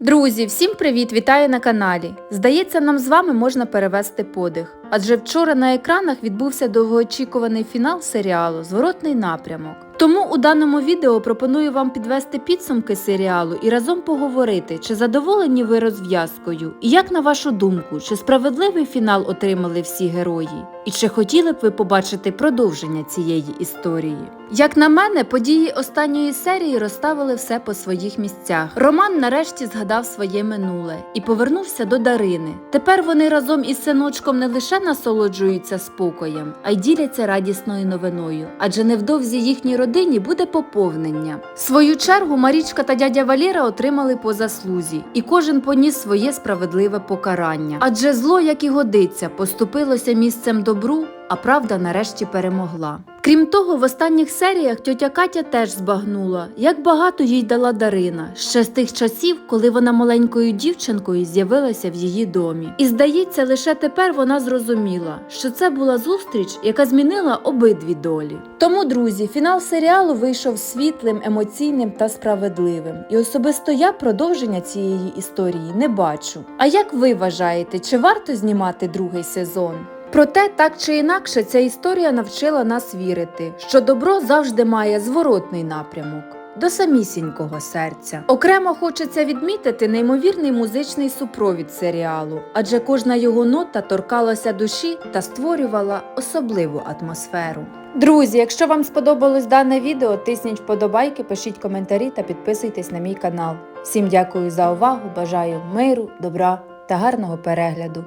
Друзі, всім привіт! Вітаю на каналі. Здається, нам з вами можна перевести подих. Адже вчора на екранах відбувся довгоочікуваний фінал серіалу Зворотний напрямок. Тому у даному відео пропоную вам підвести підсумки серіалу і разом поговорити, чи задоволені ви розв'язкою, і як на вашу думку, чи справедливий фінал отримали всі герої, і чи хотіли б ви побачити продовження цієї історії. Як на мене, події останньої серії розставили все по своїх місцях. Роман нарешті згадав своє минуле і повернувся до Дарини. Тепер вони разом із синочком не лише насолоджуються спокоєм, а й діляться радісною новиною, адже невдовзі їхній родині буде поповнення. В свою чергу Марічка та дядя Валєра отримали по заслузі, і кожен поніс своє справедливе покарання. Адже зло, як і годиться, поступилося місцем добру, а правда нарешті перемогла. Крім того, в останніх серіях тьотя Катя теж збагнула, як багато їй дала Дарина ще з тих часів, коли вона маленькою дівчинкою з'явилася в її домі. І здається, лише тепер вона зрозуміла, що це була зустріч, яка змінила обидві долі. Тому, друзі, фінал серіалу вийшов світлим, емоційним та справедливим. І особисто я продовження цієї історії не бачу. А як ви вважаєте, чи варто знімати другий сезон? Проте, так чи інакше, ця історія навчила нас вірити, що добро завжди має зворотний напрямок. До самісінького серця. Окремо хочеться відмітити неймовірний музичний супровід серіалу, адже кожна його нота торкалася душі та створювала особливу атмосферу. Друзі, якщо вам сподобалось дане відео, тисніть вподобайки, пишіть коментарі та підписуйтесь на мій канал. Всім дякую за увагу, бажаю миру, добра та гарного перегляду.